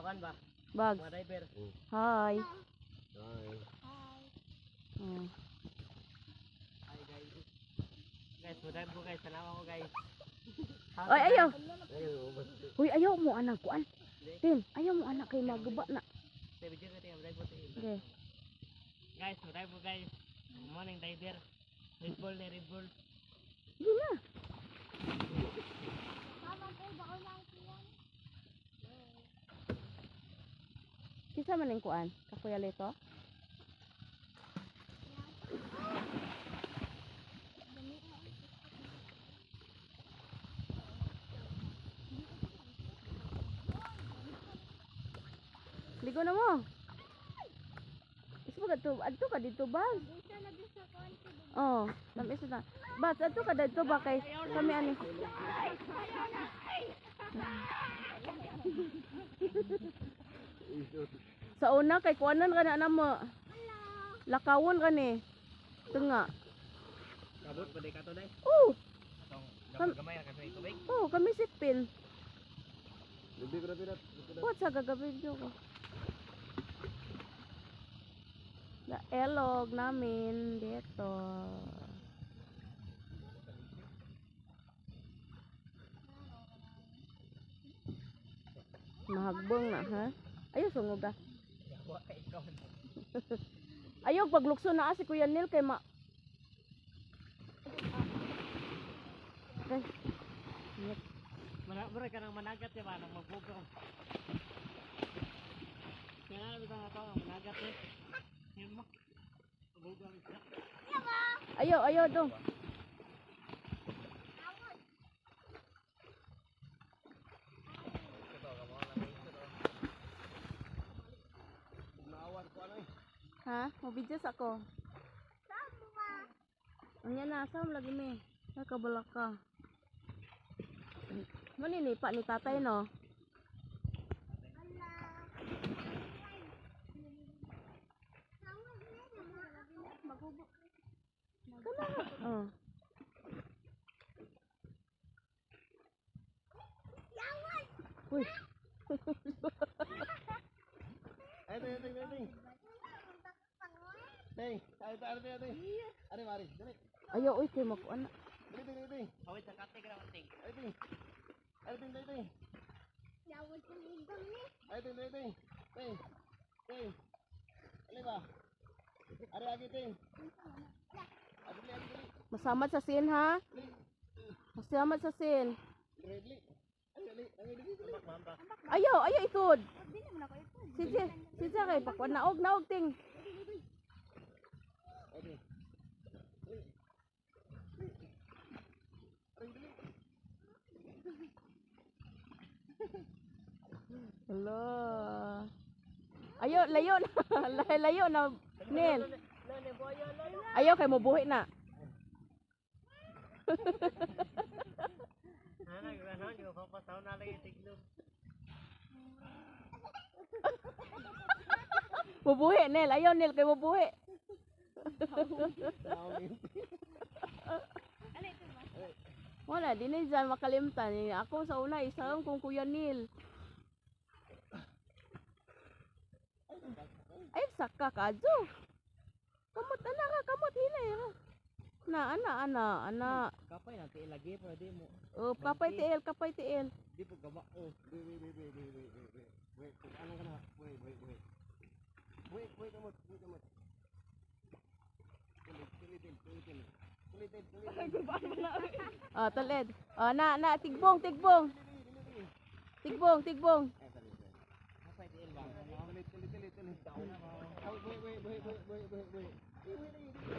kan ba? Bag. Mga driver. Mm. Hi. Hi. Hmm. Hi guys. Guys, mudan po guys. Salamat ko guys. Oy, ayaw. Uy, ayaw mo anak ko an. Tin, ayaw mo anak kay maguba na. Okay. Guys, mudan po guys. Good morning driver. Red Bull, eh, Red Bull. Hindi na. Mama, tayo ba ko lang man ning kuan? Kakuya lito? Ligo na mo. Isa ba to? Adto ka dito ba? Oh, tamis na. Bas, adto ka dito ba kay kami ani? Sa una kay kuanan ka na mo. Lakawon ka ni. Tunga. Kabot pa di ka to dai. Oh, Tong Kam- gamay ka sa tubig. oh, kami sitpil. Bibi ko na. What sa gagawin ko? Na elog namin dito. Mahagbong na ha? Ayaw sungog ah. Buha ka ikaw na. Ayog, paglukso na ah, si Kuya Neil kay ma... Okay. Manabura ka ng managat eh, manang magbugaw. Kaya na nabita nga to, ang managat eh. Yan mo. Magbugaw ito. Ayo, ayo, dong. Ha? Mubidyas ako. Saan mo ma? Ang yan na, saan lagi mi? Nakabalak ka. Maninipa ni tatay no? Kana nga. Oh. Uy. Ay, ay, ay, ay, ay. Tay, tayo tayo tayo tayo. Ari mari, dali. Ayo oy kay mako ana. Dali dali dali. Awit sa katig ra unting. Ari dali. Ari dali dali dali. Yawit ni ibang ni. Ari dali dali dali. Tay. Tay. Dali ba? Ari agi tay. Ari dali dali. Masama sa sin ha? Masama sa sin. Dali. Ayo, ayo itod. Sige, sige kay pakwan naog naog ting. Hello. Ayo, layo na. layo, layo na. Nil. Ayo, kay mo buhi na. Mubuhi, Nel. Ayo, Nel, kay mubuhi. Wala, di na dyan makalimtan. Eh, ako sa una, isa lang kung Kuya Neil. Ay, saka ka, Jo. Kamot, ana ka, kamot, hinay eh. ka. Na, ana, ana, ana. Kapay na, tiil lagi, pwede mo. Oh, kapay tiil, kapay tiil. Di po gaba, oh. Wait, wait, wait, wait, wait, wait, wait. Wait, kung ano ka na, wait, wait, wait. Wait, wait, kamot, wait, kamot. Kamot, kamot, kamot, kamot. oh, tulid. Oh, na, na, tigbong, tigbong. Tigbong, tigbong. Wait, wait, wait, wait, wait, wait.